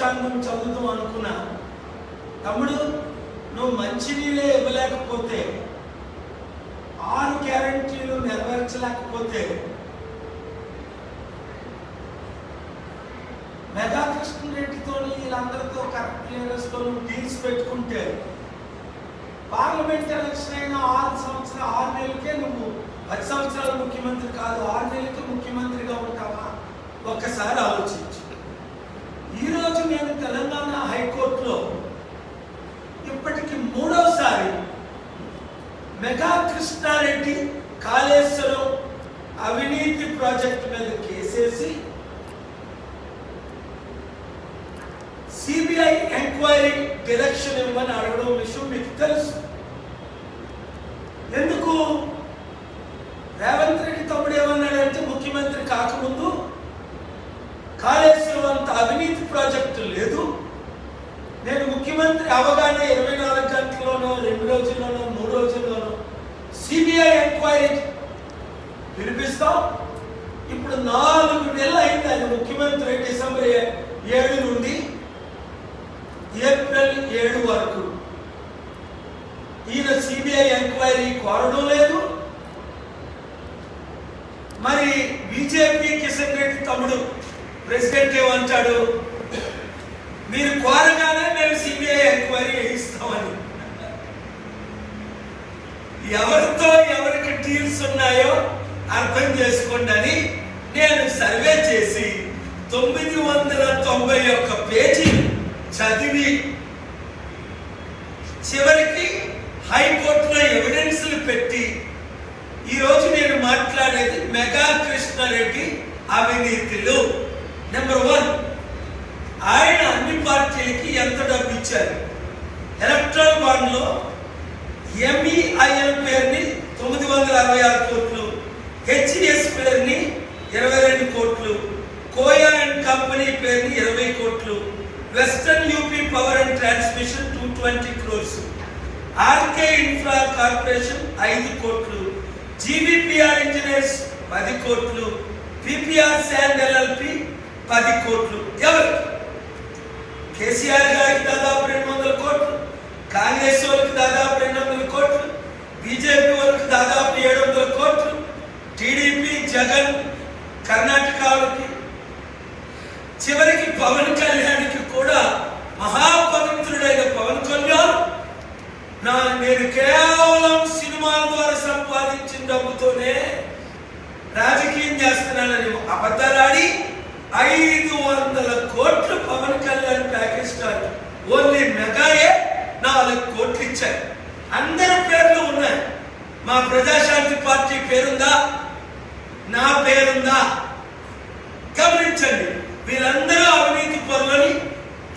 పంచాంగం చదువుదాం అనుకున్నా తమ్ముడు నువ్వు మంచినీళ్ళే ఇవ్వలేకపోతే ఆరు గ్యారంటీలు నెరవేర్చలేకపోతే మెగా కృష్ణరెడ్డితో వీళ్ళందరితో కరెక్ట్ క్లియరెన్స్తో నువ్వు డీల్స్ పెట్టుకుంటే పార్లమెంట్ ఎలక్షన్ అయిన ఆరు సంవత్సరాలు ఆరు నెలలకే నువ్వు పది సంవత్సరాలు ముఖ్యమంత్రి కాదు ఆరు నెలలకే ముఖ్యమంత్రిగా ఉంటావా? ఒక్కసారి ఆలోచించు. తెలంగాణ హైకోర్టులో ఇప్పటికి మూడోసారి మెగా కృష్ణారెడ్డి కాళేశ్వరం అవినీతి ప్రాజెక్టు మీద కేసేసి సిబిఐ ఎంక్వైరీ డిరెక్షన్ ఇవ్వమని అడగడం విషయం మీకు తెలుసు. ఎందుకు? రేవంత్ రెడ్డి తమ్ముడు ఏమన్నాడంటే ముఖ్యమంత్రి కాకముందు కాళేశ్వరం అంత అవినీతి ప్రాజెక్టు లేదు. నేను ముఖ్యమంత్రి అవగానే ఇరవై నాలుగు గంటల్లోనో రెండు రోజుల్లోనో మూడు రోజుల్లోనో సిబిఐ ఎంక్వైరీ పిలిపిస్తాం ఇప్పుడు నాలుగు నెలలు అయింది అది ముఖ్యమంత్రి డిసెంబర్ ఏడు నుండి ఏప్రిల్ ఏడు వరకు. ఈయన సిబిఐ ఎంక్వైరీ కోరడం లేదు. మరి బీజేపీ కిషన్ రెడ్డి తమ్ముడు ప్రెసిడెంట్ ఏమంటాడు మీరు కోరగానే మేము సిబిఐ ఎంక్వైరీ వేయిస్తామని ఎవరితో ఎవరికి డీల్స్ ఉన్నాయో అర్థం చేసుకోండి అని నేను సర్వే చేసి తొమ్మిది వందల తొంభై ఒక్క పేజీ చదివి చివరికి హైకోర్టులో ఎవిడెన్స్లు పెట్టి ఈరోజు నేను మాట్లాడేది మెగా కృష్ణారెడ్డి అవినీతిలు నెంబర్ వన్ ఆయన అన్ని పార్టీలకి ఎంత డబ్బు ఇచ్చారు ఎలక్ట్రల్ బాండ్లో ఎంఈఐఎల్ పేరుని తొమ్మిది వందల అరవై ఆరు కోట్లు హెచ్డిఎస్ పేరుని ఇరవై రెండు కోట్లు కోయా అండ్ కంపెనీ పేరుని ఇరవై కోట్లు western UP power and transmission two twenty crores RK infra corporation ఐదు కోట్లు జీబీపీఆర్ ఇంజనీర్స్ పది కోట్లు పిపిఆర్ శాండ్ ఎల్ఎల్పి పది కోట్లు. ఎవరు? కేసీఆర్ గారికి దాదాపు రెండు వందల కోట్లు కాంగ్రెస్ వాళ్ళకి దాదాపు రెండు వందల కోట్లు బీజేపీ వాళ్ళకి దాదాపు ఏడు వందల కోట్లు టీడీపీ జగన్ కర్ణాటక వాళ్ళకి చివరికి పవన్ కళ్యాణ్కి కూడా మహాపవిత్రుడైన పవన్ కళ్యాణ్ నా నేను కేవలం సినిమాల ద్వారా సంపాదించిన డబ్బుతోనే రాజకీయం చేస్తున్నానని అబద్ధాలాడి ఐదు వందల కోట్లు Pawan Kalyan package star only మెగాయే నాలుగు కోట్లు ఇచ్చారు అందరి పేర్లు ఉన్నాయి మా ప్రజాశాంతి పార్టీ పేరుందా నా పేరుందా గమనించండి వీరందరూ అవినీతి పనులని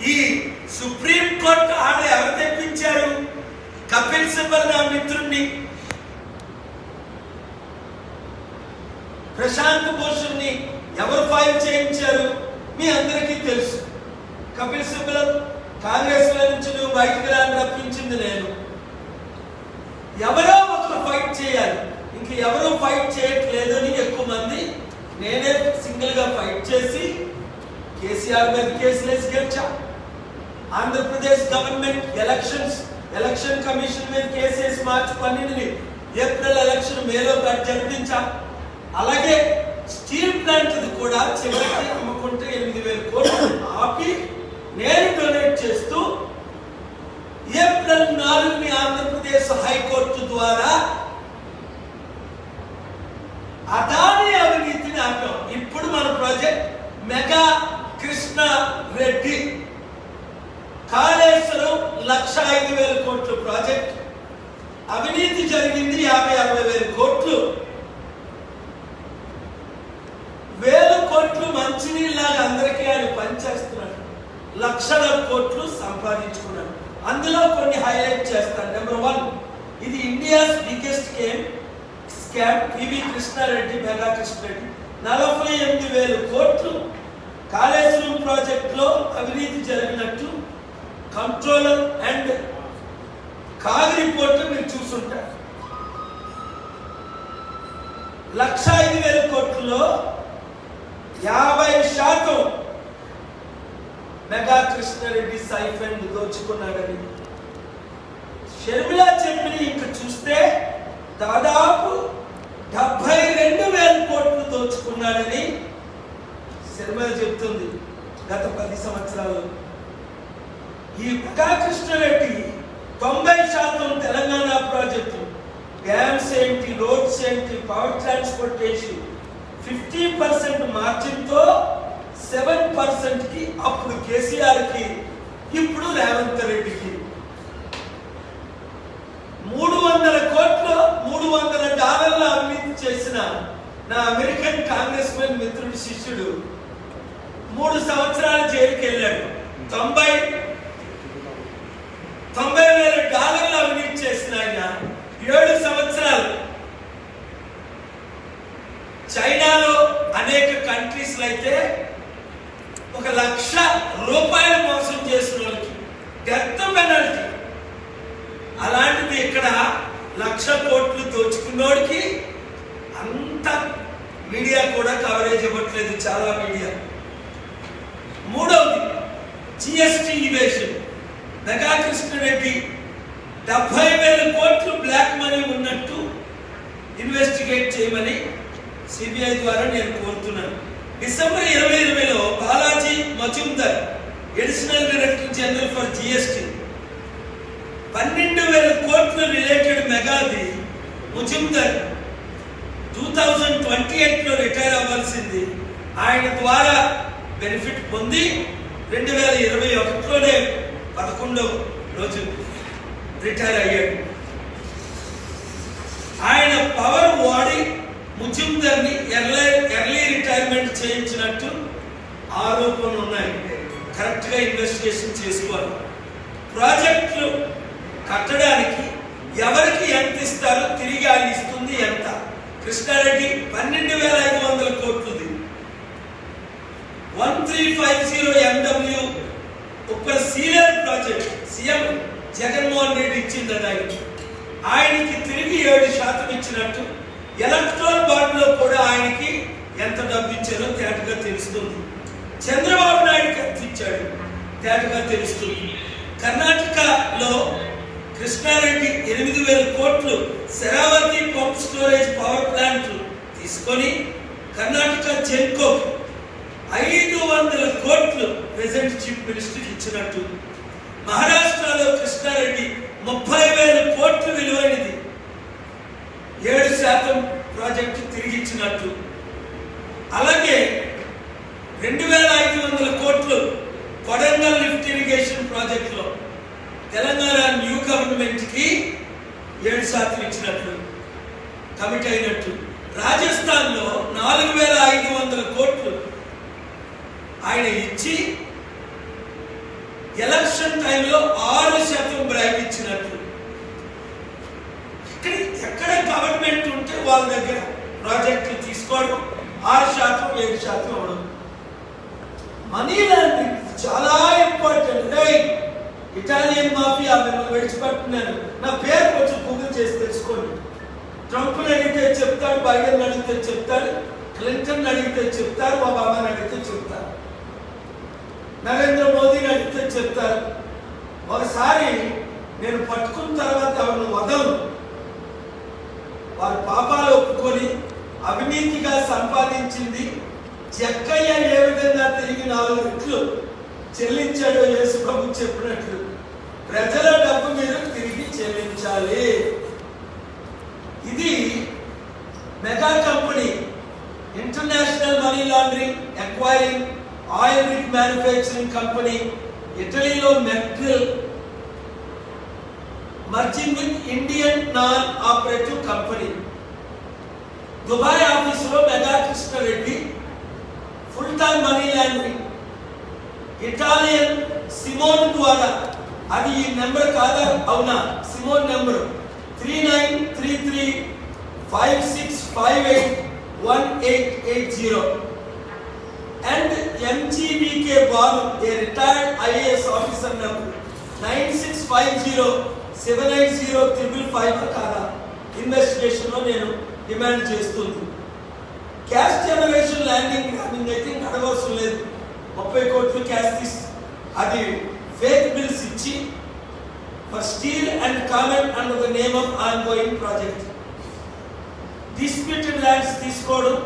ఈ సుప్రీం కోర్టు ఆర్డర్ ఎవరు తెప్పించారు కపిల్ సిబల్ నా మిత్రుణ్ణి ప్రశాంత్ భూషణ్ని ఎవరు ఫైల్ చేయించారు? మీ అందరికీ తెలుసు. కపిల్ సిబల్ కాంగ్రెస్లో నుంచి నువ్వు బయటికి రాని రప్పించింది నేను. ఎవరో ఒకరు ఫైట్ చేయాలి. ఇంక ఎవరో ఫైట్ చేయట్లేదు అని ఎక్కువ మంది నేనే సింగిల్గా ఫైట్ చేసి కేసీఆర్ మీద కేసులేసి గెలిచా. Andhra Pradesh government elections election commission మీద కేసు వేసి మార్చి పన్నెండుని ఏప్రిల్ ఎలక్షన్ మేలో జరిపించా. అలాగే స్టీల్ ప్లాంట్ కూడా చివరికి అమ్ముకుంటే ఎనిమిది వేల కోట్లు ఆపి నేను డొనేట్ చేస్తూ ఏప్రిల్ నాలుగుని ఆంధ్రప్రదేశ్ హైకోర్టు ద్వారా అదాని అవినీతిని ఆపాం. ఇప్పుడు మన ప్రాజెక్ట్ మెగా కృష్ణ రెడ్డి కాళేశ్వరం లక్ష ఐదు వేల కోట్ల ప్రాజెక్ట్. అవినీతి జరిగింది యాభై అరవై వేల కోట్లు వేల కోట్లు మంచినీళ్ళలాగా అందరికీ ఆయన పనిచేస్తున్నాడు లక్షల కోట్లు సంపాదించుకున్నాడు. అందులో కొన్ని హైలైట్ చేస్తాను. నెంబర్ వన్ ఇది India's biggest game scam PV Krishna Reddy Megha Krishna Reddy. నలభై ఎనిమిది వేల కోట్లు రూమ్ ప్రాజెక్టులో అవినీతి జరిగినట్టు కంట్రోలర్ అండ్ కాగ్ రిపోర్ట్ మీరు చూసుంటారు. లక్ష ఐదు వేల కోట్లలో యాభై శాతం మెగా కృష్ణారెడ్డి సైఫెన్ దోచుకున్నాడని. షర్మిల చెప్పిన ఇంక చూస్తే దాదాపు డెబ్బై రెండు వేల కోట్లు దోచుకున్నాడని శర్మిల చెప్తుంది గత పది సంవత్సరాలు ఈ మెగా కృష్ణారెడ్డి తొంభై శాతం తెలంగాణ ప్రాజెక్టు డ్యామ్స్ ఏంటి రోడ్స్ ఏంటి పవర్ ట్రాన్స్పోర్టేషన్ ఫిఫ్టీ పర్సెంట్ మార్జిన్తో సెవెన్ పర్సెంట్కి అప్పుడు కేసీఆర్కి ఇప్పుడు రేవంత్ రెడ్డికి. మూడు వందల కోట్లు మూడు వందల డాలర్ల అవినీతి చేసిన నా అమెరికన్ కాంగ్రెస్ మెన్ మిత్రుడి శిష్యుడు మూడు సంవత్సరాల జైలుకి వెళ్ళాడు తొంభై తొంభై వేల డాలర్లు అవినీతి చేసిన ఆయన ఏడు సంవత్సరాలు. చైనాలో అనేక కంట్రీస్లో అయితే లక్ష రూపాయలు మోసం చేసిన వాళ్ళకి డెత్ పెనల్టీ అలాంటిది ఇక్కడ లక్ష కోట్లు దోచుకున్నోడికి అంత మీడియా కూడా కవరేజ్ ఇవ్వట్లేదు చాలా మీడియా. మూడవది జిఎస్టి ఇవేషన్ మెగా కృష్ణారెడ్డి డెబ్బై వేల కోట్లు బ్లాక్ మనీ ఉన్నట్టు ఇన్వెస్టిగేట్ చేయమని సిబిఐ ద్వారా నేను కోరుతున్నాను. డిసెంబర్ ఇరవై ఇరవైలో Balaji Majumdar additional director general for GST. పన్నెండు వేల కోట్లు రిలేటెడ్ మెగాది ముజుందర్ టూ థౌజండ్ ట్వంటీ ఎయిట్లో రిటైర్ అవ్వాల్సింది. ఆయన ద్వారా బెనిఫిట్ పొంది రెండు వేల ఇరవై ఒకటిలోనే పదకొండవ రోజు రిటైర్ అయ్యాడు. ఆయన పవర్ వాడి ముజుందర్ని ఎర్లీ ఎర్లీ రిటైర్మెంట్ చేయించినట్టు ఆరోపణలు ఉన్నాయి. కరెక్ట్గా ఇన్వెస్టిగేషన్ చేసుకోవాలి. ప్రాజెక్టులు కట్టడానికి ఎవరికి ఎంత ఇస్తారో తిరిగి ఆయన ఇస్తుంది ఎంత? కృష్ణారెడ్డి పన్నెండు వేల ఐదు వందల కోట్లుది. One three five zero MW ఒక senior project CM Jaganmohan Reddy ఇచ్చింది ఆయనకి ఆయనకి తిరిగి ఏడు శాతం ఇచ్చినట్టు ఎలక్ట్రాన్ బాండ్లో కూడా ఆయనకి ఎంత డబ్బు ఇచ్చారో తేటగా తెలుస్తుంది. చంద్రబాబు నాయుడు కల్పించాడు తేటగా తెలుస్తుంది. కర్ణాటకలో కృష్ణారెడ్డి ఎనిమిది వేల కోట్లు Sharavathi pump storage power plant తీసుకొని కర్ణాటక జెన్కో ఐదు వందల కోట్లు ప్రెసెంట్ చీఫ్ మినిస్టర్ ఇచ్చినట్టు. మహారాష్ట్రలో కృష్ణారెడ్డి ముప్పై వేల కోట్లు విలువైనది. ఏడు శాతం ప్రాజెక్టు తిరిగి ఇచ్చినట్టు. అలాగే రెండు వేల ఐదు వందల కోట్లు కొడంగల్ లిఫ్ట్ ఇరిగేషన్ ప్రాజెక్టులో తెలంగాణ న్యూ గవర్నమెంట్కి ఏడు శాతం ఇచ్చినట్లు కమిట్ అయినట్టు. రాజస్థాన్లో నాలుగు వేల ఐదు వందల కోట్లు ఆయన ఇచ్చి ఎలక్షన్ టైంలో ఆరు శాతం బ్రైబ్ ఇచ్చినట్లు. ఇక్కడ ఎక్కడ గవర్నమెంట్ ఉంటే వాళ్ళ దగ్గర ప్రాజెక్టులు తీసుకోవడం ఆరు శాతం ఏడు శాతం అవడం మనీ లాండరింగ్ చాలా ఇంపార్టెంట్ రైట్ ఇటాలియన్ మాఫియా మిమ్మల్ని విడిచిపెట్టున్నాను నా పేరు కొంచెం గూగుల్ చేసి తెలుసుకోండి. ట్రంప్ని అడిగితే చెప్తాడు బైడెన్ అడిగితే చెప్తాడు క్లింటన్ అడిగితే చెప్తారు ఒబామాని అడిగితే చెప్తారు. నరేంద్ర మోదీని అడిగితే చెప్తారు. ఒకసారి నేను పట్టుకున్న తర్వాత ఎవరిని వదలను. వారి పాపాలు ఒప్పుకొని అవినీతిగా సంపాదించింది జక్కయ్య ఏ విధంగా తిరిగి నాలుగు రెట్లు చెల్లించాడో యేసు ప్రభు చెప్పినట్లు ప్రజల డబ్బు మీరు తిరిగి చెల్లించాలి. ఇది mega company international money laundering acquiring oil rig manufacturing company ఇటలీలో material merging with Indian non operative company. Dubai ఆఫీసులో mega Krishna Reddy full time money laundering Italian Simone ద్వారా అది ఈ నెంబర్ కాదా? అవునా? Simone number three nine three three five six five eight one eight eight zero and MGBK Balu a retired IAS officer number nine six five zero seven eight zero triple five కాదా? ఇన్వెస్టిగేషన్లో నేను demand చేస్తుంది. Cash generation landing గ్రామింగ్ అయితే ఇంకా అడగవలసిన లేదు ముప్పై కోట్లు క్యాష్ తీసి అది ఫేక్ బిల్స్ ఇచ్చి for steel and comment under the name of ongoing project disputed lands తీసుకోవడం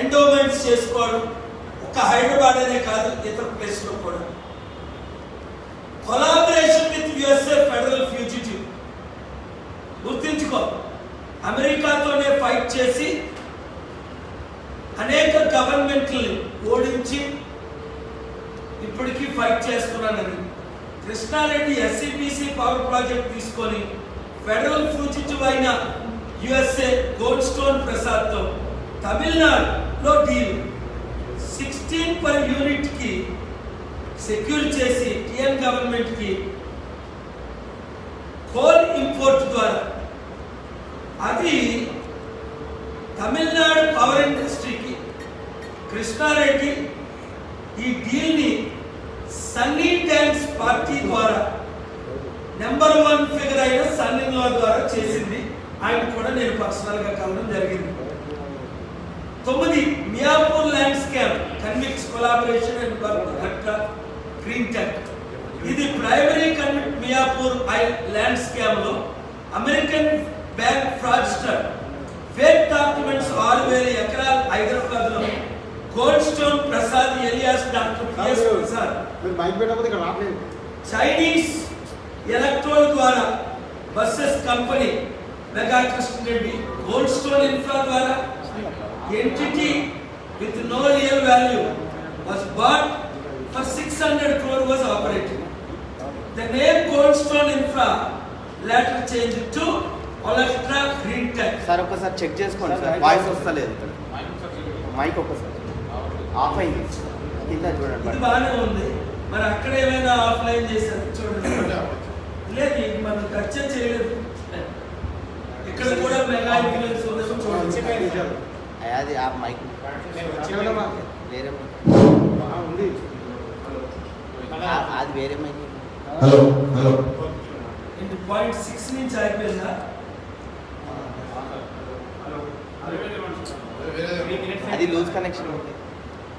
ఎండోమెంట్స్ చేసుకోవడం ఒక హైదరాబాద్ అనే కాదు ఇతర ప్లేస్లో కూడా. Collaboration with USA federal fugitive గుర్తించుకో అమెరికాతోనే ఫైట్ చేసి అనేక గవర్నమెంట్లు ఓడించి ఇప్పటికీ ఫైట్ చేస్తున్నానని. కృష్ణారెడ్డి ఎస్సీబీసీ పవర్ ప్రాజెక్ట్ తీసుకొని ఫెడరల్ ఫ్యూజిటివ్ అయిన యుఎస్ఏ గోల్డ్ స్టోన్ ప్రసాద్తో తమిళనాడులో డీల్. సిక్స్టీన్ పర్ యూనిట్కి సెక్యూర్ చేసి టిఎన్ గవర్నమెంట్కి కోల్ ఇంపోర్ట్ ద్వారా. అది తమిళనాడు పవర్ ఇండస్ట్రీ కృష్ణారెడ్డి ఈ డీల్ని సన్నీ టైమ్స్ పార్టీ ద్వారా నెంబర్ వన్ ఫిగర్ అయిన సన్నింగ్లా ద్వారా చేసింది. ఆయన కూడా నేను పర్సనల్గా కలవడం జరిగింది. తొమ్మిది Miyapur land scam convicts collaboration and ఘట్ట green tech. ఇది ప్రైమరీ కన్విక్ట్ మియాపూర్ ఐ ల్యాండ్ స్కామ్లో American bank fraudster. Fake documents ఆరు వేల ఎకరాలు హైదరాబాద్ లో gold stone Prasad alias doctor PS Prasad మీరు బైక్ పెట్టకపోతే ఇక్కడ రావట్లేదు. చైనీస్ ఎలక్ట్రోల్ ద్వారా buses company mega Krishna Reddy gold stone infra ద్వారా entity with no real value was bought for six hundred crore was operating the name gold stone infra later change to Olectra green tech sir ఒక్కసారి check చేసుకోండి sir. Voice వస్తలేదు. ఇక్కడ mic ఒక్కసారి. Of అయింది కింద ఇది చూడండి బాగానే ఉంది. మరి అక్కడ ఏమైనా ఆఫ్లైన్ చేశారు? చూడండి. లేదు మనం టచ్ చేయలేదు. ఇక్కడ కూడా మెగా ఇన్ఫ్లుయెన్స్ చూడండి. అది ఆ మైక్. వేరే. ఉంది. అది వేరే mic. Hello hello. Point six నుంచి అయిపోయిందా అది లూజ్ కనెక్షన్ ఉంది.